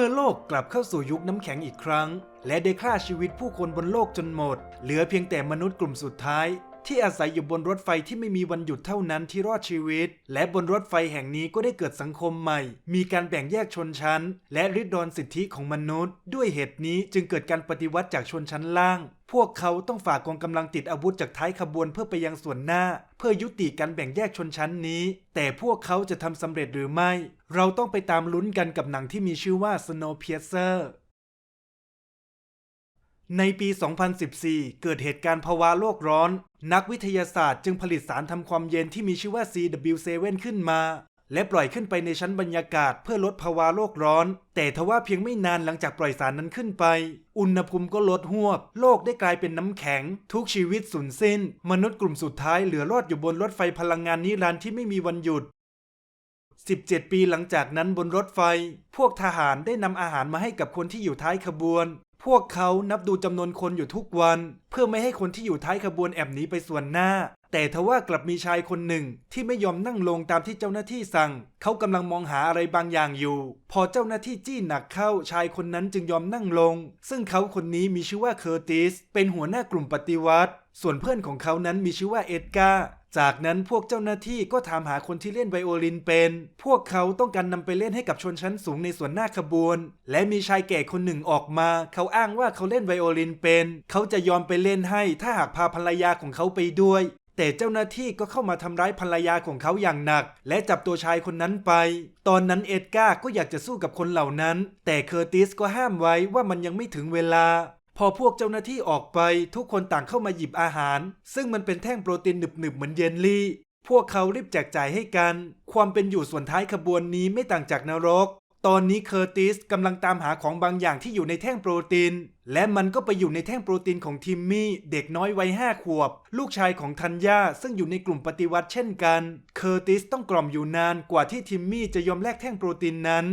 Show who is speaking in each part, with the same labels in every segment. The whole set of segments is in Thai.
Speaker 1: มื่อโลกกลับเข้าสู่ยุคน้ำแข็งอีกครั้ง และได้ฆ่าชีวิตผู้คนบนโลกจนหมด เหลือเพียงแต่มนุษย์กลุ่มสุดท้าย ที่อาศัยอยู่บนรถไฟที่ไม่มีวันหยุดเท่านั้นที่รอดชีวิต และบนรถไฟแห่งนี้ก็ได้เกิดสังคมใหม่ มีการแบ่งแยกชนชั้น และริดรอนสิทธิของมนุษย์ ด้วยเหตุนี้จึงเกิดการปฏิวัติจากชนชั้นล่าง พวกเขาต้องฝากกองกำลังติดอาวุธจากท้ายขบวนเพื่อไปยังส่วนหน้า เพื่อยุติการแบ่งแยกชนชั้นนี้ แต่พวกเขาจะทำสำเร็จหรือไม่ เราต้องไปตามลุ้นกันกับหนังที่มีชื่อว่า Snowpiercer ในปี 2014 เกิดเหตุการณ์ภาวะโลกร้อน นักวิทยาศาสตร์จึงผลิตสารทำความเย็นที่มีชื่อว่า CW7 ขึ้นมา และปล่อยขึ้นไปในชั้นบรรยากาศเพื่อลดภาวะโลกร้อน แต่ทว่าเพียงไม่นานหลังจากปล่อยสารนั้นขึ้นไป อุณหภูมิก็ลดหวบ โลกได้กลายเป็นน้ำแข็ง ทุกชีวิตสูญสิ้น มนุษย์กลุ่มสุดท้ายเหลือรอดอยู่บนรถไฟพลังงานนิรันดร์ที่ไม่มีวันหยุด17 ปีหลังจากนั้นบนรถไฟ พวกทหารได้นำอาหารมาให้กับคนที่อยู่ท้ายขบวน พวกเขานับดูจำนวนคนอยู่ทุกวัน เพื่อไม่ให้คนที่อยู่ท้ายขบวนแอบหนีไปส่วนหน้า แต่ทว่ากลับมีชายคนหนึ่งที่ไม่ยอมนั่งลงตามที่เจ้าหน้าที่สั่ง เขากำลังมองหาอะไรบางอย่างอยู่ พอเจ้าหน้าที่จี้หนักเข้าชายคนนั้นจึงยอมนั่งลง ซึ่งเขาคนนี้มีชื่อว่าเคอร์ติส เป็นหัวหน้ากลุ่มปฏิวัติ ส่วนเพื่อนของเขานั้นมีชื่อว่าเอ็ดการ์ จากนั้นพวกเจ้าหน้าที่ก็ถามหาคนที่เล่นไวโอลินเป็น พวกเขาต้องการนำไปเล่นให้กับชนชั้นสูงในส่วนหน้าขบวน และมีชายแก่คนหนึ่งออกมา เขาอ้างว่าเขาเล่นไวโอลินเป็น เขาจะยอมไปเล่นให้ถ้าหากพาภรรยาของเขาไปด้วย แต่เจ้าหน้าที่ก็เข้ามาทำร้ายภรรยาของเขาอย่างหนัก และจับตัวชายคนนั้นไป ตอนนั้นเอ็ดการ์ก็อยากจะสู้กับคนเหล่านั้น แต่เคอร์ติสก็ห้ามไว้ว่ามันยังไม่ถึงเวลา พอพวกเจ้าหน้าที่ออกไปทุกคนต่างเข้ามาหยิบอาหาร ซึ่งมันเป็นแท่งโปรตีนหนึบๆเหมือนเยลลี่ พวกเขารีบแจกจ่ายให้กัน ความเป็นอยู่ส่วนท้ายขบวนนี้ไม่ต่างจากนรก ตอนนี้เคอร์ติสกำลังตามหาของบางอย่างที่อยู่ในแท่งโปรตีน และมันก็ไปอยู่ในแท่งโปรตีนของทิมมี่ เด็กน้อยวัยห้าขวบ ลูกชายของทัญญาซึ่งอยู่ในกลุ่มปฏิวัติเช่นกัน เคอร์ติสต้องกล่อมอยู่นานกว่าที่ทิมมี่จะยอมแลกแท่งโปรตีนนั้น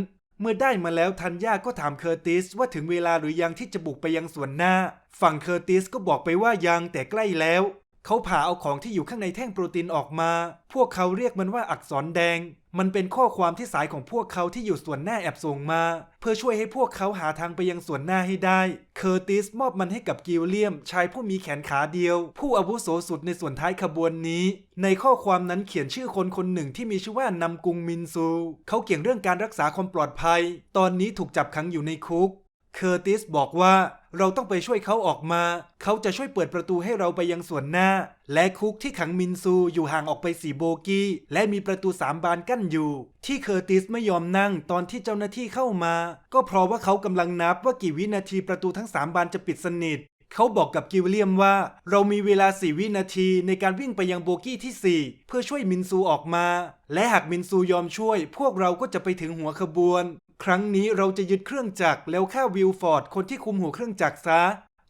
Speaker 1: มื่อได้มาแล้วทันย่าก็ถามเคอร์ติสว่าถึงเวลาหรือยังที่จะบุกไปยังส่วนหน้า ฝั่งเคอร์ติสก็บอกไปว่ายังแต่ใกล้แล้ว เขาผ่าเอาของที่อยู่ข้างในแท่งโปรตีนออกมา พวกเขาเรียกมันว่าอักษรแดง มันเป็นข้อความที่สายของพวกเขาที่อยู่ส่วนหน้าแอบส่งมา เพื่อช่วยให้พวกเขาหาทางไปยังส่วนหน้าให้ได้ เคอร์ติสมอบมันให้กับกิลเลียม ชายผู้มีแขนขาเดียว ผู้อาวุโสสุดในส่วนท้ายขบวนนี้ ในข้อความนั้นเขียนชื่อคนคนหนึ่งที่มีชื่อว่านำกุงมินซู เขาเกี่ยงเรื่องการรักษาความปลอดภัย ตอนนี้ถูกจับขังอยู่ในคุก เคอร์ติสบอกว่า เราต้องไปช่วยเขาออกมา เขาจะช่วยเปิดประตูให้เราไปยังส่วนหน้า และคุกที่ขังมินซูอยู่ห่างออกไปสี่โบกี้ และมีประตูสามบานกั้นอยู่ ที่เคอร์ติสไม่ยอมนั่งตอนที่เจ้าหน้าที่เข้ามา ก็เพราะว่าเขากำลังนับว่ากี่วินาทีประตูทั้งสามบานจะปิดสนิทเขาบอกกับกิลเลียมว่า เรามีเวลา4วินาทีในการวิ่งไปยังโบกี้ที่ 4 เพื่อช่วยมินซูออกมา และหากมินซูยอมช่วย พวกเราก็จะไปถึงหัวขบวน ครั้งนี้เราจะยึดเครื่องจักรแล้วฆ่าวิลฟอร์ดคนที่คุมหัวเครื่องจักรซะ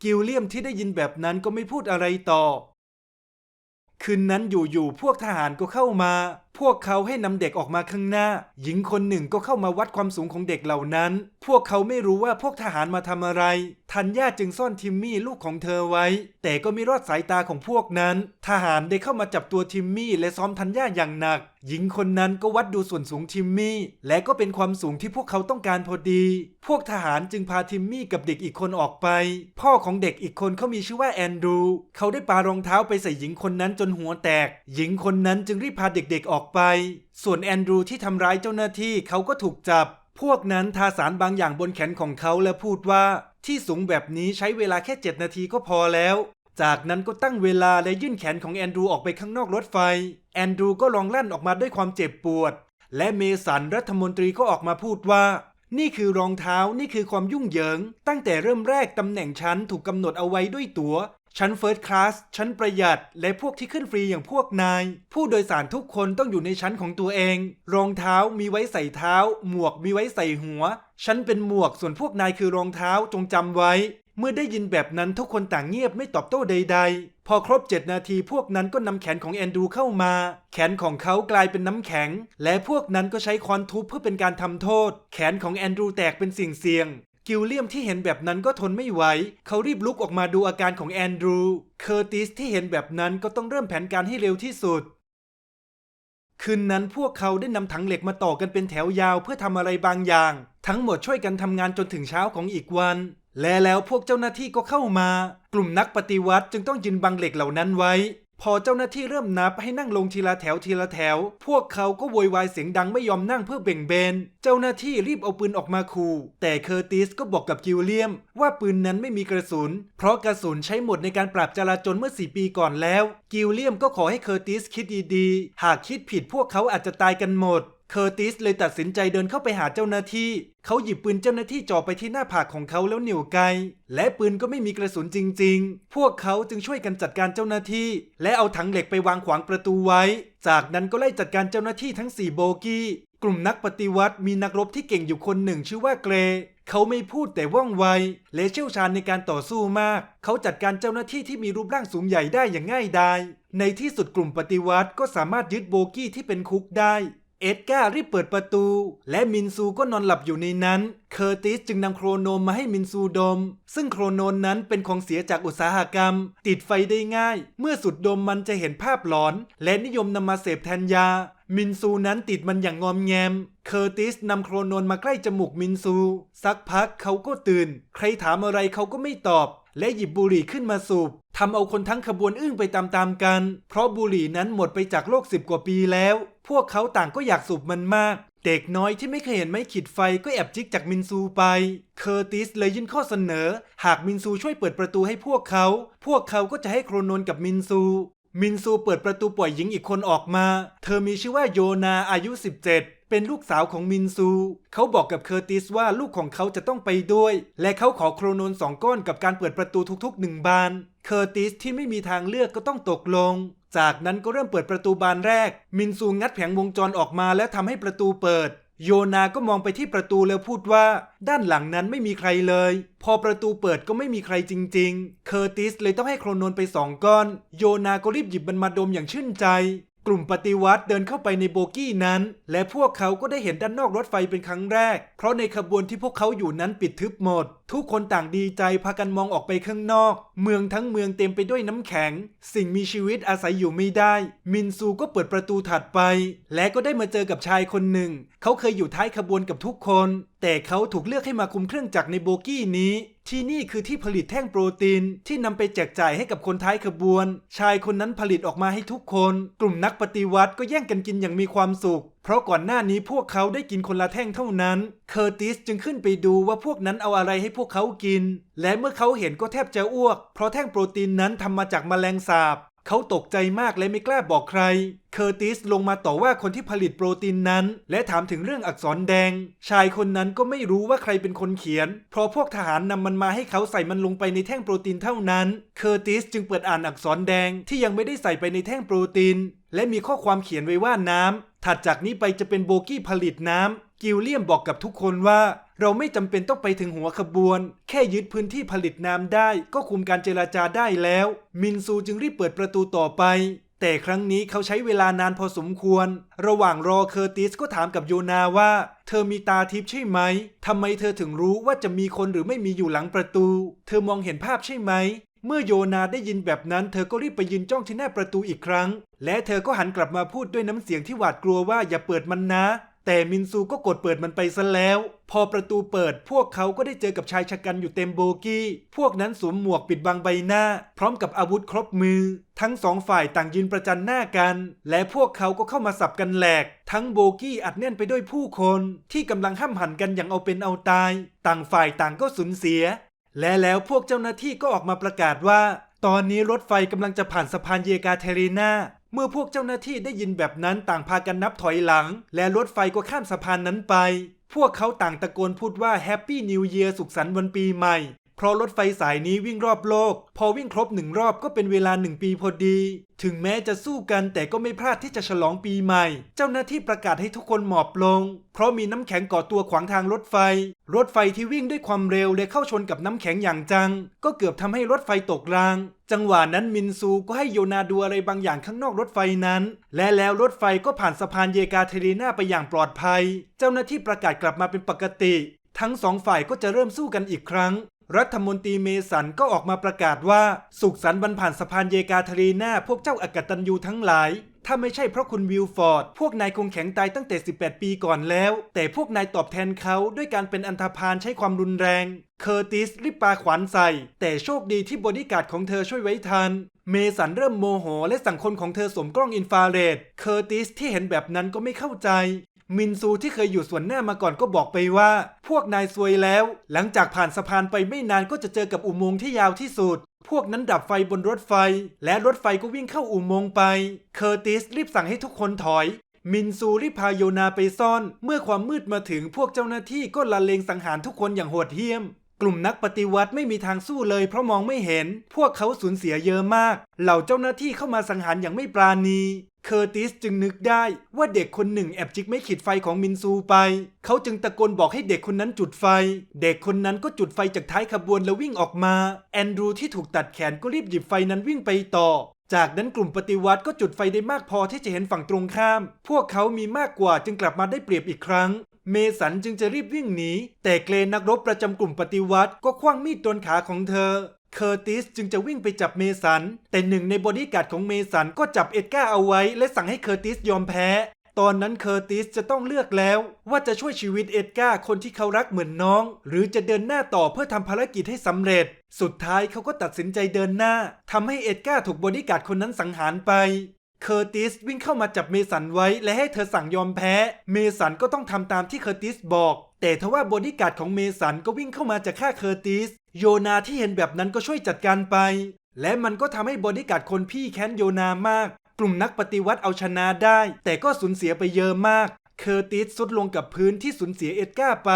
Speaker 1: กิลเลียมที่ได้ยินแบบนั้นก็ไม่พูดอะไรต่อ คืนนั้นอยู่ๆพวกทหารก็เข้ามา พวกเขาให้นำเด็กออกมาข้างหน้า หญิงคนหนึ่งก็เข้ามาวัดความสูงของเด็กเหล่านั้น พวกเขาไม่รู้ว่าพวกทหารมาทำอะไร ทันย่าจึงซ่อนทิมมี่ลูกของเธอไว้ แต่ก็ไม่รอดสายตาของพวกนั้น ทหารได้เข้ามาจับตัวทิมมี่และซ้อมทันย่าอย่างหนัก หญิงคนนั้นก็วัดดูส่วนสูงทิมมี่ และก็เป็นความสูงที่พวกเขาต้องการพอดี พวกทหารจึงพาทิมมี่กับเด็กอีกคนออกไป พ่อของเด็กอีกคนเขามีชื่อว่าแอนดรู เขาได้ปารองเท้าไปใส่หญิงคนนั้นจนหัวแตก หญิงคนนั้นจึงรีบพาเด็กๆออกไป ส่วนแอนดรูที่ทำร้ายเจ้าหน้าที่เขาก็ถูกจับ พวกนั้นทาสารบางอย่างบนแขนของเขาและพูดว่า ที่สูงแบบนี้ใช้เวลาแค่ 7 นาทีก็พอแล้ว จากนั้นก็ตั้งเวลาและยื่นแขนของแอนดรูออกไปข้างนอกรถไฟ แอนดรูก็ลองลั่นออกมาด้วยความเจ็บปวด และเมสันรัฐมนตรีก็ออกมาพูดว่านี่คือรองเท้านี่คือความยุ่งเหยิง ตั้งแต่เริ่มแรกตำแหน่งชั้นถูกกำหนดเอาไว้ด้วยตัว๋ว ชั้นเฟิร์สคลาสชั้นประหยัด และพวกที่ขึ้นฟรีอย่างพวกนาย ผู้โดยสารทุกคนต้องอยู่ในชั้นของตัวเอง รองเท้ามีไว้ใส่เท้า หมวกมีไว้ใส่หัวฉันเป็นหมวกส่วนพวกนายคือรองเท้าจงจำไว้ เมื่อได้ยินแบบนั้นทุกคนต่างเงียบไม่ตอบโต้ใด ๆ พอครบ 7 นาทีพวกนั้นก็นำแขนของแอนดรูเข้ามา แขนของเขากลายเป็นน้ำแข็ง และพวกนั้นก็ใช้ค้อนทุบเพื่อเป็นการทำโทษ แขนของแอนดรูแตกเป็นสิ่งเสียง กิลเลียมที่เห็นแบบนั้นก็ทนไม่ไหว เขารีบลุกออกมาดูอาการของแอนดรูเคอร์ติสที่เห็นแบบนั้นก็ต้องเริ่มแผนการให้เร็วที่สุดคคืนนั้นพวกเขาได้นำถังเหล็กมาต่อกันเป็นแถวยาวเพื่อทำอะไรบางอย่าง ทั้งหมดช่วยกันทำงานจนถึงเช้าของอีกวัน และแล้วพวกเจ้าหน้าที่ก็เข้ามา กลุ่มนักปฏิวัติจึงต้องยืนบังเหล็กเหล่านั้นไว้ พอเจ้าหน้าที่เริ่มนับให้นั่งลงทีละแถวทีละแถว พวกเขาก็โวยวายเสียงดังไม่ยอมนั่งเพื่อเบ่งเบน เจ้าหน้าที่รีบเอาปืนออกมาขู่แต่เคอร์ติสก็บอกกับกิลเลียม ว่าปืนนั้นไม่มีกระสุน เพราะกระสุนใช้หมดในการปราบจลาจลเมื่อ 4 ปีก่อนแล้ว กิลเลียมก็ขอให้เคอร์ติสคิดดีๆ หากคิดผิดพวกเขาอาจจะตายกันหมด เคอร์ติสเลยตัดสินใจเดินเข้าไปหาเจ้าหน้าที่ เขาหยิบปืนเจ้าหน้าที่จ่อไปที่หน้าผากของเขาแล้วเหนี่ยวไก และปืนก็ไม่มีกระสุนจริง ๆ พวกเขาจึงช่วยกันจัดการเจ้าหน้าที่ และเอาถังเหล็กไปวางขวางประตูไว้ จากนั้นก็ไล่จัดการเจ้าหน้าที่ทั้ง 4 โบกี้ กลุ่มนักปฏิวัติมีนักรบที่เก่งอยู่คนหนึ่งชื่อว่าเกรเขาไม่พูดแต่ว่องไว และเชี่ยวชาญในการต่อสู้มาก เขาจัดการเจ้าหน้าที่ที่มีรูปร่างสูงใหญ่ได้อย่างง่ายดาย ในที่สุดกลุ่มปฏิวัติก็สามารถยึดโบกี้ที่เป็นคุกได้ เอ็ดการ์รีบเปิดประตู และมินซูก็นอนหลับอยู่ในนั้น เคอร์ติสจึงนำโครโนมมาให้มินซูดม ซึ่งโครโนนนั้นเป็นของเสียจากอุตสาหกรรม ติดไฟได้ง่าย เมื่อสุดดมมันจะเห็นภาพหลอน และนิยมนำมาเสพแทนยา มินซูนั้นติดมันอย่างงอมแงม เคอร์ติสนำโครโนนมาใกล้จมูกมินซู สักพักเขาก็ตื่น ใครถามอะไรเขาก็ไม่ตอบ และหยิบบุหรี่ขึ้นมาสูบ ทำเอาคนทั้งขบวนอึ้งไปตามๆกัน เพราะบุหรี่นั้นหมดไปจากโลกสิบกว่าปีแล้ว พวกเขาต่างก็อยากสูบมันมาก เด็กน้อยที่ไม่เคยเห็นไม้ขีดไฟก็แอบจิกจากมินซูไป เคอร์ติสเลยยื่นข้อเสนอ หากมินซูช่วยเปิดประตูให้พวกเขา พวกเขาก็จะให้โครโนนกับมินซู มินซูเปิดประตูปล่อยหญิงอีกคนออกมา เธอมีชื่อว่าโยนาอายุ 17เป็นลูกสาวของมินซู เขาบอกกับเคอร์ติสว่าลูกของเขาจะต้องไปด้วย และเขาขอโครโนนสองก้อนกับการเปิดประตูทุกๆหนึ่งบาน เคอร์ติสที่ไม่มีทางเลือกก็ต้องตกลง จากนั้นก็เริ่มเปิดประตูบานแรก มินซูงัดแผงวงจรออกมาแล้วทำให้ประตูเปิด โยนาก็มองไปที่ประตูแล้วพูดว่า ด้านหลังนั้นไม่มีใครเลย พอประตูเปิดก็ไม่มีใครจริง ๆ เคอร์ติสเลยต้องให้โครโนนไปสองก้อน โยนาก็รีบหยิบมันมาดมอย่างชื่นใจ กลุ่มปฏิวัติเดินเข้าไปในโบกี้นั้น และพวกเขาก็ได้เห็นด้านนอกรถไฟเป็นครั้งแรก เพราะในขบวนที่พวกเขาอยู่นั้นปิดทึบหมด ทุกคนต่างดีใจพากันมองออกไปข้างนอก เมืองทั้งเมืองเต็มไปด้วยน้ำแข็ง สิ่งมีชีวิตอาศัยอยู่ไม่ได้ มินซูก็เปิดประตูถัดไป และก็ได้มาเจอกับชายคนหนึ่ง เขาเคยอยู่ท้ายขบวนกับทุกคน แต่เขาถูกเลือกให้มาคุมเครื่องจักรในโบกี้นี้ ที่นี่คือที่ผลิตแท่งโปรตีนที่นำไปแจกจ่ายให้กับคนท้ายขบวน ชายคนนั้นผลิตออกมาให้ทุกคน กลุ่มนักปฏิวัติก็แย่งกันกินอย่างมีความสุข เพราะก่อนหน้านี้พวกเขาได้กินคนละแท่งเท่านั้น เคอร์ติสจึงขึ้นไปดูว่าพวกนั้นเอาอะไรให้พวกเขากิน และเมื่อเขาเห็นก็แทบจะอ้วก เพราะแท่งโปรตีนนั้นทำมาจากแมลงสาบ เขาตกใจมากและไม่กล้าบอกใคร เคอร์ติสลงมาต่อว่าคนที่ผลิตโปรตีนนั้น และถามถึงเรื่องอักษรแดง ชายคนนั้นก็ไม่รู้ว่าใครเป็นคนเขียน เพราะพวกทหารนำมันมาให้เขาใส่มันลงไปในแท่งโปรตีนเท่านั้น เคอร์ติสจึงเปิดอ่านอักษรแดงที่ยังไม่ได้ใส่ไปในแท่งโปรตีน และมีข้อความเขียนไว้ว่าน้ำถัดจากนี้ไปจะเป็นโบกี้ผลิตน้ำกิลเลียมบอกกับทุกคนว่า เราไม่จำเป็นต้องไปถึงหัวขบวน แค่ยึดพื้นที่ผลิตน้ำได้ ก็คุมการเจราจาได้แล้ว มินซูจึงรีบเปิดประตูต่อไป แต่ครั้งนี้เขาใช้เวลานานพอสมควร ระหว่างรอเคอร์ติสก็ถามกับโยนาว่า เธอมีตาทิพย์ใช่ไหมทำไมเธอถึงรู้ว่าจะมีคนหรือไม่มีอยู่หลังประตู เธอมองเห็นภาพใช่ไหมเมื่อโยนาได้ยินแบบนั้นเธอก็รีบไปยืนจ้องที่หน้าประตูอีกครั้ง และเธอก็หันกลับมาพูดด้วยน้ำเสียงที่หวาดกลัวว่าอย่าเปิดมันนะ แต่มินซูก็กดเปิดมันไปซะแล้ว พอประตูเปิดพวกเขาก็ได้เจอกับชายชะกันอยู่เต็มโบกี้ พวกนั้นสวมหมวกปิดบังใบหน้า พร้อมกับอาวุธครบมือ ทั้งสองฝ่ายต่างยืนประจันหน้ากัน และพวกเขาก็เข้ามาสับกันแหลก ทั้งโบกี้อัดแน่นไปด้วยผู้คนที่กำลังห้ำหันกันอย่างเอาเป็นเอาตาย ต่างฝ่ายต่างก็สูญเสีย และแล้วพวกเจ้าหน้าที่ก็ออกมาประกาศว่า ตอนนี้รถไฟกำลังจะผ่านสะพานเยกาเทรีนา เมื่อพวกเจ้าหน้าที่ได้ยินแบบนั้นต่างพากันนับถอยหลัง และรถไฟก็ข้ามสะพานนั้นไป พวกเขาต่างตะโกนพูดว่าแฮปปี้นิวเยียร์สุขสันต์วันปีใหม่ เพราะรถไฟสายนี้วิ่งรอบโลก พอวิ่งครบหนึ่งรอบก็เป็นเวลาหนึ่งปีพอดี ถึงแม้จะสู้กันแต่ก็ไม่พลาดที่จะฉลองปีใหม่ เจ้าหน้าที่ประกาศให้ทุกคนหมอบลง เพราะมีน้ำแข็งก่อตัวขวางทางรถไฟ รถไฟที่วิ่งด้วยความเร็วและเข้าชนกับน้ำแข็งอย่างจัง ก็เกือบทำให้รถไฟตกราง จังหวะนั้นมินซูก็ให้โยนาดูอะไรบางอย่างข้างนอกรถไฟนั้น และแล้วรถไฟก็ผ่านสะพานเยกาเทรีนาไปอย่างปลอดภัย เจ้าหน้าที่ประกาศกลับมาเป็นปกติทั้งสองฝ่ายก็จะเริ่มสู้กันอีกครั้ง รัฐมนตรีเมสันก็ออกมาประกาศว่า สุขสันต์วันผ่านสะพานเยกาทะเลนาพวกเจ้าอากตันยูทั้งหลาย ถ้าไม่ใช่เพราะคุณวิลฟอร์ด พวกนายคงแข็งตายตั้งแต่ 18 ปีก่อนแล้ว แต่พวกนายตอบแทนเขาด้วยการเป็นอันธพาลใช้ความรุนแรง เคอร์ติสรีบปาขวานใส่ แต่โชคดีที่บอดี้การ์ดของเธอช่วยไว้ทัน เมสันเริ่มโมโห และสั่งคนของเธอสวมกล้องอินฟราเรด เคอร์ติสที่เห็นแบบนั้นก็ไม่เข้าใจ มินซูที่เคยอยู่ส่วนหน้ามาก่อนก็บอกไปว่า พวกนายซวยแล้ว หลังจากผ่านสะพานไปไม่นานก็จะเจอกับอุโมงค์ที่ยาวที่สุด พวกนั้นดับไฟบนรถไฟ และรถไฟก็วิ่งเข้าอุโมงค์ไป เคอร์ติสรีบสั่งให้ทุกคนถอยมินซูรีบพาโยนาไปซ่อน เมื่อความมืดมาถึงพวกเจ้าหน้าที่ก็ละเลงสังหารทุกคนอย่างโหดเหี้ยม ลุ่มนักปฏิวัติไม่มีทางสู้เลยเพราะมองไม่เห็น พวกเขาสูญเสียเยอะมาก เหล่าเจ้าหน้าที่เข้ามาสังหารอย่างไม่ปราณีเคอร์ติสจึงนึกได้ว่าเด็กคนหนึ่งแอบจิกไม่ขีดไฟของมินซูไป เขาจึงตะโกนบอกให้เด็กคนนั้นจุดไฟ เด็กคนนั้นก็จุดไฟจากท้ายขบวนแล้ววิ่งออกมา แอนดรูที่ถูกตัดแขนก็รีบหยิบไฟนั้นวิ่งไปต่อ จากนั้นกลุ่มปฏิวัติก็จุดไฟได้มากพอที่จะเห็นฝั่งตรงข้าม พวกเขามีมากกว่าจึงกลับมาได้เปรียบอีกครั้ง เมสันจึงจะรีบวิ่งหนี แต่เกรนนักรบประจำกลุ่มปฏิวัติ ก็คว้างมีดโดนขาของเธอ เคอร์ติสจึงจะวิ่งไปจับเมสัน แต่หนึ่งในบอดี้การ์ดของเมสันก็จับเอ็ดการ์เอาไว้ และสั่งให้เคอร์ติสยอมแพ้ ตอนนั้นเคอร์ติสจะต้องเลือกแล้ว ว่าจะช่วยชีวิตเอ็ดการ์คนที่เขารักเหมือนน้อง หรือจะเดินหน้าต่อเพื่อทำภารกิจให้สำเร็จ สุดท้ายเขาก็ตัดสินใจเดินหน้าทำให้เอ็ดการ์ถูกบอดี้การ์ดคนนั้นสังหารไป เคอร์ติสวิ่งเข้ามาจับเมสันไว้และให้เธอสั่งยอมแพ้ เมสันก็ต้องทำตามที่เคอร์ติสบอก แต่ทว่าบอดี้การ์ดของเมสันก็วิ่งเข้ามาจะฆ่าเคอร์ติส โยนาที่เห็นแบบนั้นก็ช่วยจัดการไป และมันก็ทำให้บอดี้การ์ดคนพี่แค้นโยนามาก กลุ่มนักปฏิวัติเอาชนะได้ แต่ก็สูญเสียไปเยอะมาก เคอร์ติสสุดลงกับพื้นที่สูญเสียเอ็ดการ์ไป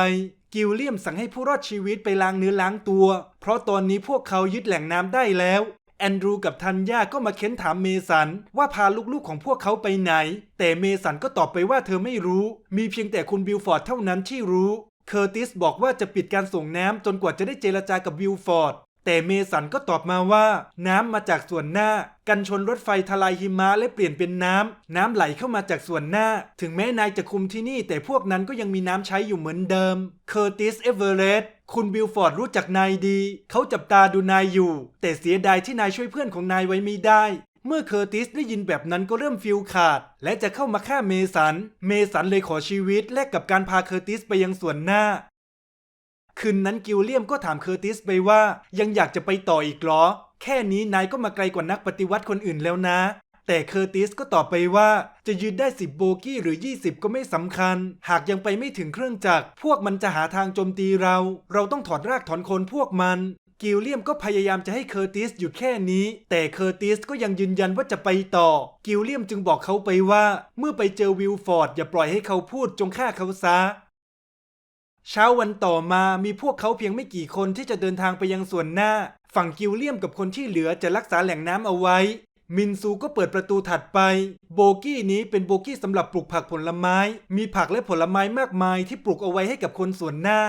Speaker 1: กิลเลียมสั่งให้ผู้รอดชีวิตไปล้างเนื้อล้างตัว เพราะตอนนี้พวกเขายึดแหล่งน้ำได้แล้ว แอนดรูกับทันยาก็มาเค้นถามเมสันว่าพาลูกๆของพวกเขาไปไหน แต่เมสันก็ตอบไปว่าเธอไม่รู้ มีเพียงแต่คุณบิลฟอร์ดเท่านั้นที่รู้เคอร์ติสบอกว่าจะปิดการส่งน้ำจนกว่าจะได้เจรจากับบิลฟอร์ดแต่เมสันก็ตอบมาว่า น้ำมาจากส่วนหน้า กันชนรถไฟทลายหิมะและเปลี่ยนเป็นน้ำ น้ำไหลเข้ามาจากส่วนหน้า ถึงแม้นายจะคุมที่นี่แต่พวกนั้นก็ยังมีน้ำใช้อยู่เหมือนเดิมเคอร์ติสเอเวอเรสต์ คุณบิลฟอร์ดรู้จักนายดี เขาจับตาดูนายอยู่ แต่เสียดายที่นายช่วยเพื่อนของนายไว้ไม่ได้ เมื่อเคอร์ติสได้ยินแบบนั้นก็เริ่มฟิลขาด และจะเข้ามาฆ่าเมสัน เมสันเลยขอชีวิตแลกกับการพาเคอร์ติสไปยังส่วนหน้า คืนนั้นกิลเลียมก็ถามเคอร์ติสไปว่ายังอยากจะไปต่ออีกหรอ แค่นี้นายก็มาไกลกว่านักปฏิวัติคนอื่นแล้วนะ แต่เคอร์ติสก็ตอบไปว่าจะยืนได้ 10 โบกี้หรือ 20 ก็ไม่สำคัญ หากยังไปไม่ถึงเครื่องจักร พวกมันจะหาทางโจมตีเรา เราต้องถอดรากถอนโคนพวกมัน กิลเลียมก็พยายามจะให้เคอร์ติสหยุดแค่นี้ แต่เคอร์ติสก็ยังยืนยันว่าจะไปต่อ กิลเลียมจึงบอกเขาไปว่า เมื่อไปเจอวิลฟอร์ดอย่าปล่อยให้เขาพูดจงฆ่าเขาซะเช้าวันต่อมามีพวกเขาเพียงไม่กี่คนที่จะเดินทางไปยังส่วนหน้า ฝั่งกิลเลียมกับคนที่เหลือจะรักษาแหล่งน้ำเอาไว้ มินซูก็เปิดประตูถัดไป โบกี้นี้เป็นโบกี้สำหรับปลูกผักผลไม้ มีผักและผลไม้มากมายที่ปลูกเอาไว้ให้กับคนส่วนหน้า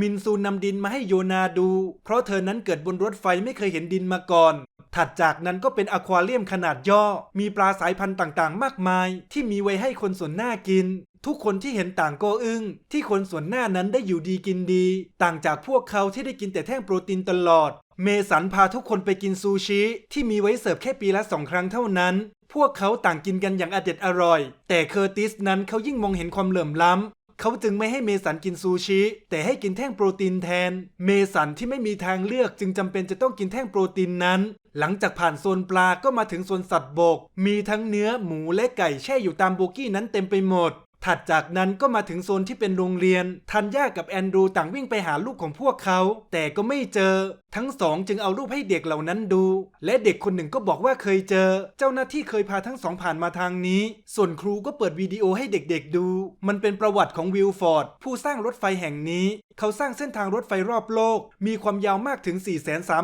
Speaker 1: มินซูนำดินมาให้โยนาดู เพราะเธอนั้นเกิดบนรถไฟไม่เคยเห็นดินมาก่อน ถัดจากนั้นก็เป็นอควาเรียมขนาดย่อ มีปลาสายพันธุ์ต่างๆ มากมาย ที่มีไว้ให้คนส่วนหน้ากิน ทุกคนที่เห็นต่างก็อึ้ง ที่คนส่วนหน้านั้นได้อยู่ดีกินดี ต่างจากพวกเขาที่ได้กินแต่แท่งโปรตีนตลอด เมสันพาทุกคนไปกินซูชิ ที่มีไว้เสิร์ฟแค่ปีละสองครั้งเท่านั้น พวกเขาต่างกินกันอย่างอเด็ดอร่อย แต่เคอร์ติสนั้นเขายิ่งมองเห็นความเหลื่อมล้ำเขาจึงไม่ให้เมสันกินซูชิ แต่ให้กินแท่งโปรตีนแทน เมสันที่ไม่มีทางเลือกจึงจำเป็นจะต้องกินแท่งโปรตีนนั้น หลังจากผ่านโซนปลาก็มาถึงโซนสัตว์บก มีทั้งเนื้อหมูและไก่แช่อยู่ตามโบกี้นั้นเต็มไปหมด ถัดจากนั้นก็มาถึงโซนที่เป็นโรงเรียน ทันย่ากับแอนดรูต่างวิ่งไปหาลูกของพวกเขา แต่ก็ไม่เจอ ทั้งสองจึงเอารูปให้เด็กเหล่านั้นดู และเด็กคนหนึ่งก็บอกว่าเคยเจอ เจ้าหน้าที่เคยพาทั้งสองผ่านมาทางนี้ ส่วนครูก็เปิดวิดีโอให้เด็กๆดู มันเป็นประวัติของวิลฟอร์ดผู้สร้างรถไฟแห่งนี้ เขาสร้างเส้นทางรถไฟรอบโลก มีความยาวมากถึง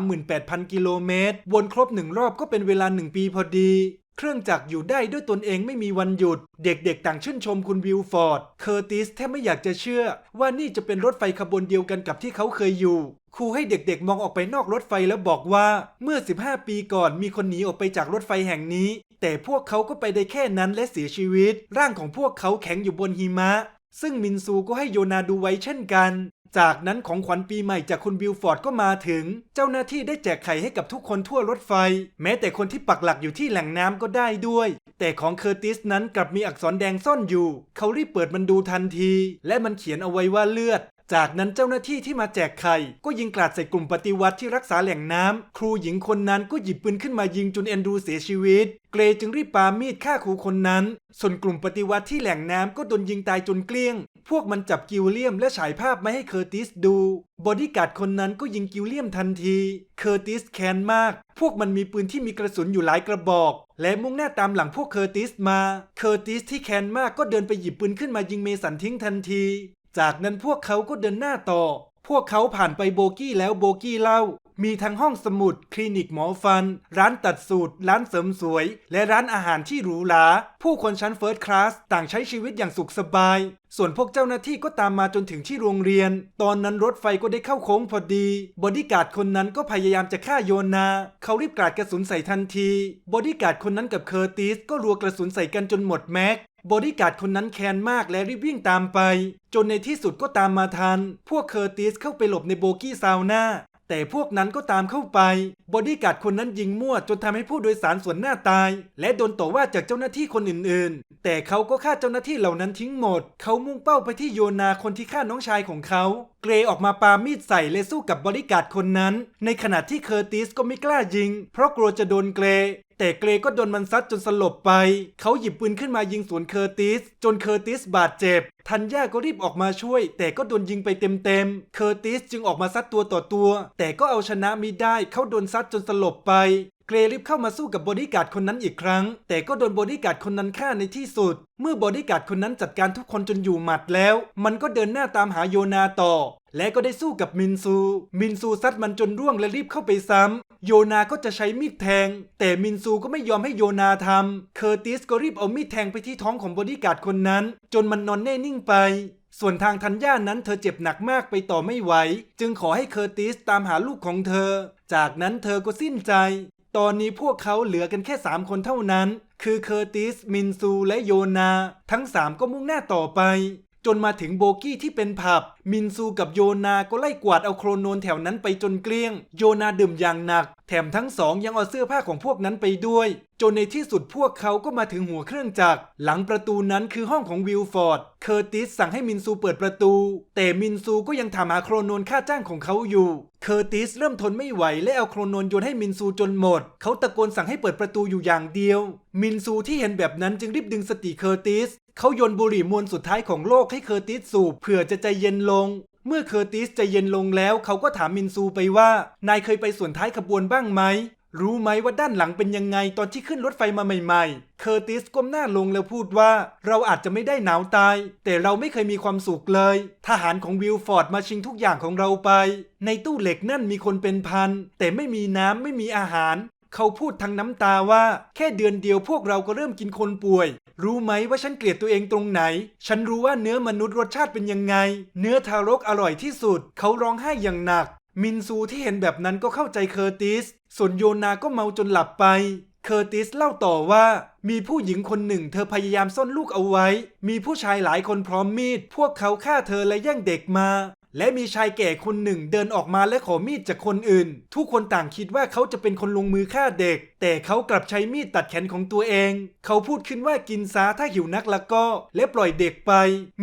Speaker 1: 438,000 กิโลเมตร วนครบหนึ่งรอบก็เป็นเวลาหนึ่งปีพอดี เครื่องจักรอยู่ได้ด้วยตนเองไม่มีวันหยุด เด็กๆ ต่างชื่นชมคุณวิลฟอร์ด เคอร์ติสแทบไม่อยากจะเชื่อ ว่านี่จะเป็นรถไฟขบวนเดียวกันกับที่เขาเคยอยู่ ครูให้เด็กๆ มองออกไปนอกรถไฟแล้วบอกว่า เมื่อ 15 ปีก่อนมีคนหนีออกไปจากรถไฟแห่งนี้ แต่พวกเขาก็ไปได้แค่นั้นและเสียชีวิต ร่างของพวกเขาแข็งอยู่บนหิมะ ซึ่งมินซูก็ให้โยนาดูไว้เช่นกัน จากนั้นของขวัญปีใหม่จากคุณบิลฟอร์ดก็มาถึง เจ้าหน้าที่ได้แจกไข่ให้กับทุกคนทั่วรถไฟ แม้แต่คนที่ปักหลักอยู่ที่แหล่งน้ำก็ได้ด้วย แต่ของเคอร์ติสนั้นกลับมีอักษรแดงซ่อนอยู่ เขารีบเปิดมันดูทันที และมันเขียนเอาไว้ว่าเลือด จากนั้นเจ้าหน้าที่ที่มาแจกไข่ก็ยิงกราดใส่กลุ่มปฏิวัติที่รักษาแหล่งน้ำครูหญิงคนนั้นก็หยิบปืนขึ้นมายิงจนแอนดูเสียชีวิต เกรจึงรีบปามีดฆ่าครูคนนั้น ส่วนกลุ่มปฏิวัติที่แหล่งน้ำก็โดนยิงตายจนเกลี้ยง พวกมันจับกิวเลียมและฉายภาพมาให้เคอร์ติสดู บอดี้การ์ดคนนั้นก็ยิงกิวเลียมทันที เคอร์ติสแค้นมาก พวกมันมีปืนที่มีกระสุนอยู่หลายกระบอก และมุ่งหน้าตามหลังพวกเคอร์ติสมา เคอร์ติสที่แค้นมากก็เดินไปหยิบปืนขึ้นมายิงเมสันทิ้งทันที จากนั้นพวกเขาก็เดินหน้าต่อ พวกเขาผ่านไปโบกี้แล้วโบกี้เล่า มีทั้งห้องสมุด คลินิกหมอฟัน ร้านตัดสูตร ร้านเสริมสวย และร้านอาหารที่หรูหรา ผู้คนชั้นเฟิร์สคลาสต่างใช้ชีวิตอย่างสุขสบาย ส่วนพวกเจ้าหน้าที่ก็ตามมาจนถึงที่โรงเรียน ตอนนั้นรถไฟก็ได้เข้าโค้งพอดี บอดี้การ์ดคนนั้นก็พยายามจะฆ่าโยนา เขารีบกราดกระสุนใส่ทันที บอดี้การ์ดคนนั้นกับเคอร์ติสก็รัวกระสุนใส่กันจนหมดแม็กบอดี้การ์ดคนนั้นแค้นมากและรีบวิ่งตามไป จนในที่สุดก็ตามมาทัน พวกเคอร์ติสเข้าไปหลบในโบกี้ซาวน่าแต่พวกนั้นก็ตามเข้าไป บอดี้การ์ดคนนั้นยิงมั่วจนทำให้ผู้โดยสารส่วนหน้าตาย และโดนต่อว่าจากเจ้าหน้าที่คนอื่นๆ แต่เขาก็ฆ่าเจ้าหน้าที่เหล่านั้นทิ้งหมด เขามุ่งเป้าไปที่โยนาคนที่ฆ่าน้องชายของเขา เกรออกมาปามีดใส่และสู้กับบอดี้การ์ดคนนั้น ในขณะที่เคอร์ติสก็ไม่กล้ายิง เพราะกลัวจะโดนเกร แต่เกรก็โดนมันซัดจนสลบไป เขาหยิบปืนขึ้นมายิงสวนเคอร์ติส จนเคอร์ติสบาดเจ็บ ทันย่าก็รีบออกมาช่วย แต่ก็โดนยิงไปเต็มๆ เคอร์ติสจึงออกมาซัดตัวต่อตัว แต่ก็เอาชนะไม่ได้เขาโดนซัดจนสลบไปเกรรีบเข้ามาสู้กับบอดี้การ์ดคนนั้นอีกครั้ง แต่ก็โดนบอดี้การ์ดคนนั้นฆ่าในที่สุด เมื่อบอดี้การ์ดคนนั้นจัดการทุกคนจนอยู่หมัดแล้ว มันก็เดินหน้าตามหาโยนาต่อ และก็ได้สู้กับมินซู มินซูซัดมันจนร่วงและรีบเข้าไปซ้ำ โยนาก็จะใช้มีดแทง แต่มินซูก็ไม่ยอมให้โยนาทำเคอร์ติสก็รีบเอามีดแทงไปที่ท้องของบอดี้การ์ดคนนั้น จนมันนอนแน่นิ่งไป ส่วนทางทัญญานั้นเธอเจ็บหนักมากไปต่อไม่ไหว จึงขอให้เคอร์ติสตามหาลูกของเธอ จากนั้นเธอก็สิ้นใจ ตอนนี้พวกเขาเหลือกันแค่ 3 คนเท่านั้น คือเคอร์ติส มินซู และโยนา ทั้ง 3 ก็มุ่งหน้าต่อไป จนมาถึงโบกี้ที่เป็นผับ มินซูกับโยนาก็ไล่กวาดเอาโครโนนแถวนั้นไปจนเกลี้ยง โยนาดื่มอย่างหนัก แถมทั้งสองยังเอาเสื้อผ้าของพวกนั้นไปด้วย จนในที่สุดพวกเขาก็มาถึงหัวเครื่องจักร หลังประตูนั้นคือห้องของวิลฟอร์ด เคอร์ติสสั่งให้มินซูเปิดประตู แต่มินซูก็ยังถามหาโครโนนค่าจ้างของเขาอยู่ เคอร์ติสเริ่มทนไม่ไหวและเอาโครโนนโยนให้มินซูจนหมด เขาตะโกนสั่งให้เปิดประตูอยู่อย่างเดียว มินซูที่เห็นแบบนั้นจึงรีบดึงสติเคอร์ติส เขาโยนบุหรี่มวลสุดท้ายของโลกให้เคอร์ติสสูบเผื่อจะใจเย็นลง เมื่อเคอร์ติสใจเย็นลงแล้ว เขาก็ถามมินซูไปว่า นายเคยไปส่วนท้ายขบวนบ้างไหม รู้ไหมว่าด้านหลังเป็นยังไงตอนที่ขึ้นรถไฟมาใหม่ๆ เคอร์ติสก้มหน้าลงแล้วพูดว่า เราอาจจะไม่ได้หนาวตาย แต่เราไม่เคยมีความสุขเลย ทหารของวิลฟอร์ดมาชิงทุกอย่างของเราไป ในตู้เหล็กนั่นมีคนเป็นพัน แต่ไม่มีน้ำไม่มีอาหารเขาพูดทั้งน้ำตาว่า แค่เดือนเดียวพวกเราก็เริ่มกินคนป่วย รู้ไหมว่าฉันเกลียดตัวเองตรงไหน ฉันรู้ว่าเนื้อมนุษย์รสชาติเป็นยังไง เนื้อทารกอร่อยที่สุด เขาร้องไห้อย่างหนัก มินซูที่เห็นแบบนั้นก็เข้าใจเคอร์ติส ส่วนโยนาก็เมาจนหลับไป เคอร์ติสเล่าต่อว่า มีผู้หญิงคนหนึ่งเธอพยายามซ่อนลูกเอาไว้ มีผู้ชายหลายคนพร้อมมีด พวกเขาฆ่าเธอและแย่งเด็กมา และมีชายแก่คนหนึ่งเดินออกมาและขอมีดจากคนอื่น ทุกคนต่างคิดว่าเขาจะเป็นคนลงมือฆ่าเด็ก แต่เขากลับใช้มีดตัดแขนของตัวเอง เขาพูดขึ้นว่ากินซาถ้าหิวนักแล้วก็ และปล่อยเด็กไป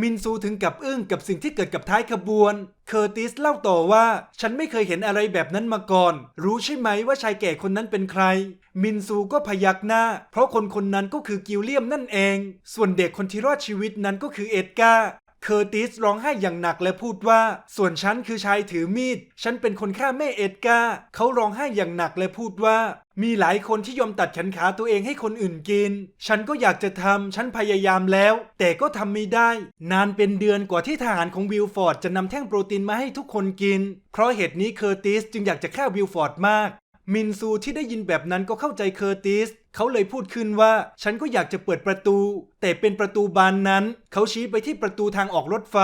Speaker 1: มินซูถึงกับอึ้งกับสิ่งที่เกิดกับท้ายขบวนเคอร์ติสเล่าต่อว่า ฉันไม่เคยเห็นอะไรแบบนั้นมาก่อน รู้ใช่ไหมว่าชายแก่คนนั้นเป็นใคร มินซูก็พยักหน้า เพราะคนคนนั้นก็คือกิลเลียมนั่นเอง ส่วนเด็กคนที่รอดชีวิตนั้นก็คือเอ็ดการ เคอร์ติสร้องไห้อย่างหนักและพูดว่า ส่วนฉันคือชายถือมีด ฉันเป็นคนฆ่าแม่เอ็ดการ์เขาร้องไห้อย่างหนักและพูดว่า มีหลายคนที่ยอมตัดแขนขาตัวเองให้คนอื่นกิน ฉันก็อยากจะทำ ฉันพยายามแล้ว แต่ก็ทำไม่ได้ นานเป็นเดือนกว่าที่ทหารของวิลฟอร์ดจะนำแท่งโปรตีนมาให้ทุกคนกิน เพราะเหตุนี้เคอร์ติสจึงอยากจะฆ่าวิลฟอร์ดมากมินซูที่ได้ยินแบบนั้นก็เข้าใจเคอร์ติส เขาเลยพูดขึ้นว่า ฉันก็อยากจะเปิดประตู แต่เป็นประตูบานนั้น เขาชี้ไปที่ประตูทางออกรถไฟ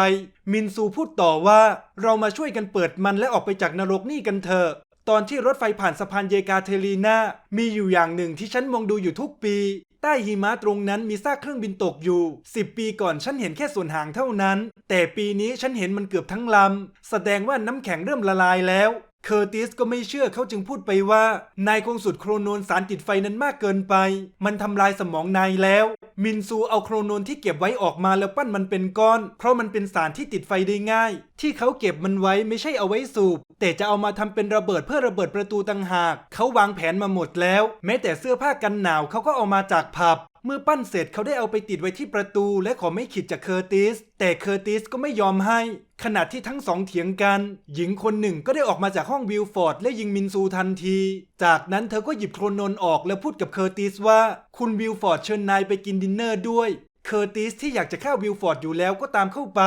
Speaker 1: มินซูพูดต่อว่า เรามาช่วยกันเปิดมันและออกไปจากนรกนี่กันเถอะตอนที่รถไฟผ่านสะพานเยกาเทลีนา มีอยู่อย่างหนึ่งที่ฉันมองดูอยู่ทุกปี ใต้หิมะตรงนั้นมีซากเครื่องบินตกอยู่ 10 ปีก่อนฉันเห็นแค่ส่วนหางเท่านั้น แต่ปีนี้ฉันเห็นมันเกือบทั้งลำ แสดงว่าน้ำแข็งเริ่มละลายแล้ว เคอร์ติสก็ไม่เชื่อเขาจึงพูดไปว่า นายคงสุดโครโนนสารติดไฟนั้นมากเกินไป มันทำลายสมองนายแล้ว มินซูเอาโครโนนที่เก็บไว้ออกมาแล้วปั้นมันเป็นก้อน เพราะมันเป็นสารที่ติดไฟได้ง่าย ที่เขาเก็บมันไว้ไม่ใช่เอาไว้สูบ แต่จะเอามาทำเป็นระเบิดเพื่อระเบิดประตูต่างหาก เขาวางแผนมาหมดแล้ว แม้แต่เสื้อผ้ากันหนาวเขาก็เอามาจากผับ เมื่อปั้นเสร็จเขาได้เอาไปติดไว้ที่ประตูและขอไม่ขีดจากเคอร์ติส แต่เคอร์ติสก็ไม่ยอมให้ ขณะที่ทั้งสองเถียงกัน หญิงคนหนึ่งก็ได้ออกมาจากห้องวิลฟอร์ดและยิงมินซูทันที จากนั้นเธอก็หยิบโครนนออกแล้วพูดกับเคอร์ติสว่า คุณวิลฟอร์ดเชิญนายไปกินดินเนอร์ด้วย เคอร์ติสที่อยากจะเข้าวิลฟอร์ดอยู่แล้วก็ตามเข้าไป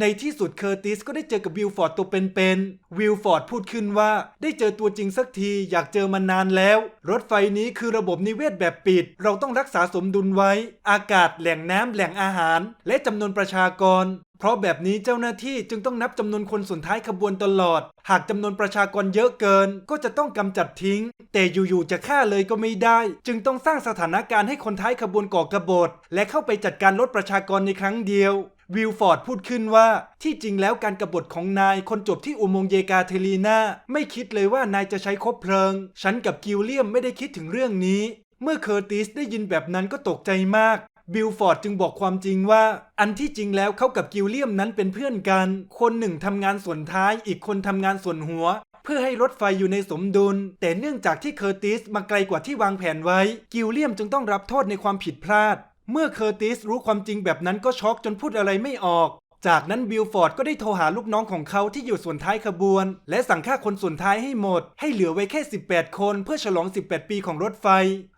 Speaker 1: ในที่สุดเคอร์ติสก็ได้เจอกับวิลฟอร์ดตัวเป็นๆ วิลฟอร์ดพูดขึ้นว่า ได้เจอตัวจริงสักทีอยากเจอมานานแล้ว รถไฟนี้คือระบบนิเวศแบบปิด เราต้องรักษาสมดุลไว้ อากาศแหล่งน้ำแหล่งอาหาร และจำนวนประชากร เพราะแบบนี้เจ้าหน้าที่จึงต้องนับจำนวนคนส่วนท้ายขบวนตลอด หากจำนวนประชากรเยอะเกิน ก็จะต้องกำจัดทิ้ง แต่อยู่ๆจะฆ่าเลยก็ไม่ได้ จึงต้องสร้างสถานการณ์ให้คนท้ายขบวนก่อกบฏและเข้าไปจัดการลดประชากรในครั้งเดียววิลฟอร์ดพูดขึ้นว่าที่จริงแล้วการกบฏของนายคนจบที่อุโมงค์เยกาเทลีนาไม่คิดเลยว่านายจะใช้คบเพลิง ฉันกับกิลเลียมไม่ได้คิดถึงเรื่องนี้ เมื่อเคอร์ติสได้ยินแบบนั้นก็ตกใจมาก บิลฟอร์ดจึงบอกความจริงว่า อันที่จริงแล้วเขากับกิลเลียมนั้นเป็นเพื่อนกัน คนหนึ่งทำงานส่วนท้าย อีกคนทำงานส่วนหัว เพื่อให้รถไฟอยู่ในสมดุล แต่เนื่องจากที่เคอร์ติสมาไกลกว่าที่วางแผนไว้ กิลเลียมจึงต้องรับโทษในความผิดพลาด เมื่อเคอร์ติสรู้ความจริงแบบนั้นก็ช็อกจนพูดอะไรไม่ออกจากนั้นบิลฟอร์ดก็ได้โทรหาลูกน้องของเขาที่อยู่ส่วนท้ายขบวน และสั่งฆ่าคนส่วนท้ายให้หมด ให้เหลือไว้แค่ 18 คนเพื่อฉลอง 18 ปีของรถไฟ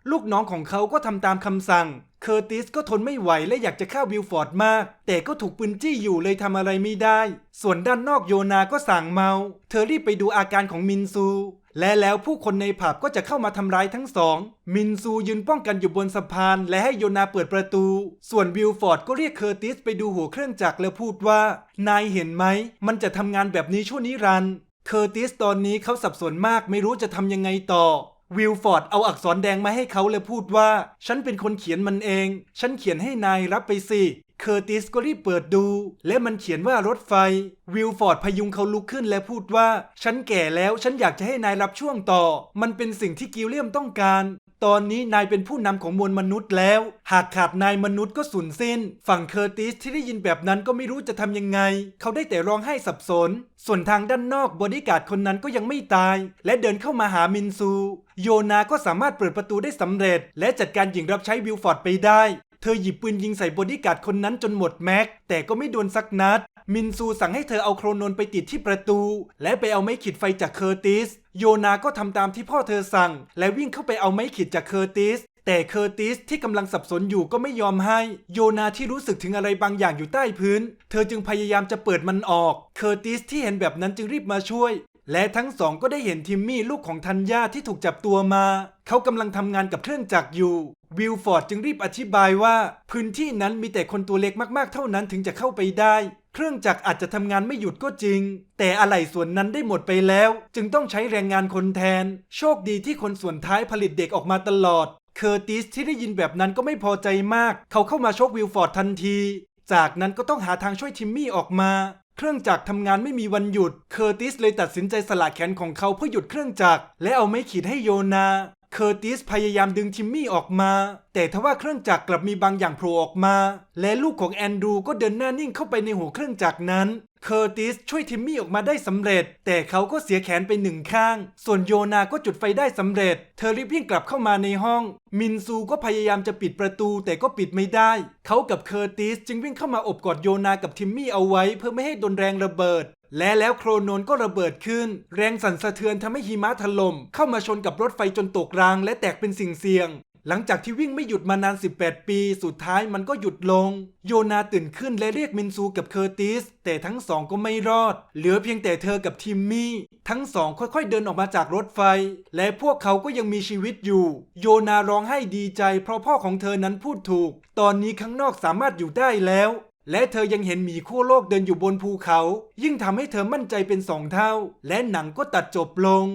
Speaker 1: ลูกน้องของเขาก็ทำตามคำสั่ง เคอร์ติสก็ทนไม่ไหวและอยากจะฆ่าวิลฟอร์ดมาก แต่ก็ถูกปืนจี้อยู่เลยทำอะไรไม่ได้ ส่วนด้านนอกโยนาก็สั่งเมา เธอรีบไปดูอาการของมินซู และแล้วผู้คนในผับก็จะเข้ามาทำร้ายทั้งสอง มินซูยืนป้องกันอยู่บนสะพาน และให้โยนาเปิดประตู ส่วนวิลฟอร์ดก็เรียกเคอร์ติสไปดูหัวเครื่องจักรแล้วพูดว่า นายเห็นไหม มันจะทำงานแบบนี้ชั่วนิรันดร์เคอร์ติสตอนนี้เขาสับสนมากไม่รู้จะทำยังไงต่อ วิลฟอร์ดเอาอักษรแดงมาให้เขาและพูดว่า ฉันเป็นคนเขียนมันเอง ฉันเขียนให้นายรับไปสิเคอร์ติสก็รีบเปิดดู และมันเขียนว่ารถไฟ วิลฟอร์ดพยุงเขาลุกขึ้นและพูดว่า ฉันแก่แล้วฉันอยากจะให้นายรับช่วงต่อ มันเป็นสิ่งที่กิลเลียมต้องการ ตอนนี้นายเป็นผู้นำของมวลมนุษย์แล้ว หากขาดนายมนุษย์ก็สูญสิ้น ฝั่งเคอร์ติสที่ได้ยินแบบนั้นก็ไม่รู้จะทำยังไง เขาได้แต่ร้องไห้สับสน ส่วนทางด้านนอกบอดี้การ์ดคนนั้นก็ยังไม่ตาย และเดินเข้ามาหามินซู โยนาก็สามารถเปิดประตูได้สำเร็จ และจัดการหญิงรับใช้วิลฟอร์ดไปได้ เธอหยิบปืนยิงใส่บอดี้การ์ดคนนั้นจนหมดแม็ก แต่ก็ไม่โดนสักนัด มินซูสั่งให้เธอเอาโครโนนไปติดที่ประตู และไปเอาไม้ขีดไฟจากเคอร์ติส โยนาก็ทำตามที่พ่อเธอสั่ง และวิ่งเข้าไปเอาไม้ขีดจากเคอร์ติสแต่เคอร์ติสที่กำลังสับสนอยู่ก็ไม่ยอมให้ โยนาที่รู้สึกถึงอะไรบางอย่างอยู่ใต้พื้น เธอจึงพยายามจะเปิดมันออก เคอร์ติสที่เห็นแบบนั้นจึงรีบมาช่วย และทั้งสองก็ได้เห็นทิมมี่ลูกของทันยาที่ถูกจับตัวมา เขากำลังทำงานกับเครื่องจักรอยู่ วิลฟอร์ดจึงรีบอธิบายว่า พื้นที่นั้นมีแต่คนตัวเล็กมากๆเท่านั้นถึงจะเข้าไปได้ เครื่องจักรอาจจะทำงานไม่หยุดก็จริง แต่อะไหล่ส่วนนั้นได้หมดไปแล้ว จึงต้องใช้แรงงานคนแทน โชคดีที่คนส่วนท้ายผลิตเด็กออกมาตลอด เคอร์ติสที่ได้ยินแบบนั้นก็ไม่พอใจมาก เขาเข้ามาชกวิลฟอร์ดทันที จากนั้นก็ต้องหาทางช่วยทิมมี่ออกมา เครื่องจักรทำงานไม่มีวันหยุด เคอร์ติสเลยตัดสินใจสละแขนของเขาเพื่อหยุดเครื่องจักรและเอาไม้ขีดให้โยนา เคอร์ติสพยายามดึงทิมมี่ออกมา แต่ทว่าเครื่องจักรกลับมีบางอย่างโผล่ออกมา และลูกของแอนดรูก็เดินหน้านิ่งเข้าไปในหัวเครื่องจักรนั้น เคอร์ติสช่วยทิมมี่ออกมาได้สำเร็จ แต่เขาก็เสียแขนไปหนึ่งข้าง ส่วนโยนาก็จุดไฟได้สำเร็จ เธอรีบวิ่งกลับเข้ามาในห้อง มินซูก็พยายามจะปิดประตูแต่ก็ปิดไม่ได้ เขากับเคอร์ติสจึงวิ่งเข้ามาอบกอดโยนากับทิมมี่เอาไว้ เพื่อไม่ให้โดนแรงระเบิด และแล้วโครโนนก็ระเบิดขึ้น แรงสั่นสะเทือนทำให้หิมะถล่มเข้ามาชนกับรถไฟจนตกราง และแตกเป็นสิ่งเสียง หลังจากที่วิ่งไม่หยุดมานาน 18 ปี สุดท้ายมันก็หยุดลง โยนาตื่นขึ้นและเรียกมินซูกับเคอร์ติส แต่ทั้งสองก็ไม่รอด เหลือเพียงแต่เธอกับทิมมี่ ทั้งสองค่อยๆเดินออกมาจากรถไฟ และพวกเขาก็ยังมีชีวิตอยู่ โยนาร้องไห้ดีใจ เพราะพ่อของเธอนั้นพูดถูก ตอนนี้ข้างนอกสามารถอยู่ได้แล้ว และเธอยังเห็นหมีขั้วโลกเดินอยู่บนภูเขา ยิ่งทำให้เธอมั่นใจเป็นสองเท่า และหนังก็ตัดจบลง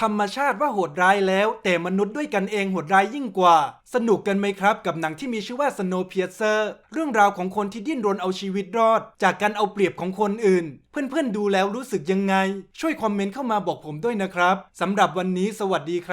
Speaker 1: ธรรมชาติว่าโหดร้ายแล้ว แต่มนุษย์ด้วยกันเองโหดร้ายยิ่งกว่า สนุกกันไหมครับกับหนังที่มีชื่อว่า Snowpiercer เรื่องราวของคนที่ดิ้นรนเอาชีวิตรอด จากการเอาเปรียบของคนอื่น เพื่อนๆดูแล้วรู้สึกยังไง ช่วยคอมเมนต์เข้ามาบอกผมด้วยนะครับสำหรับวันนี้สวัสดีครับ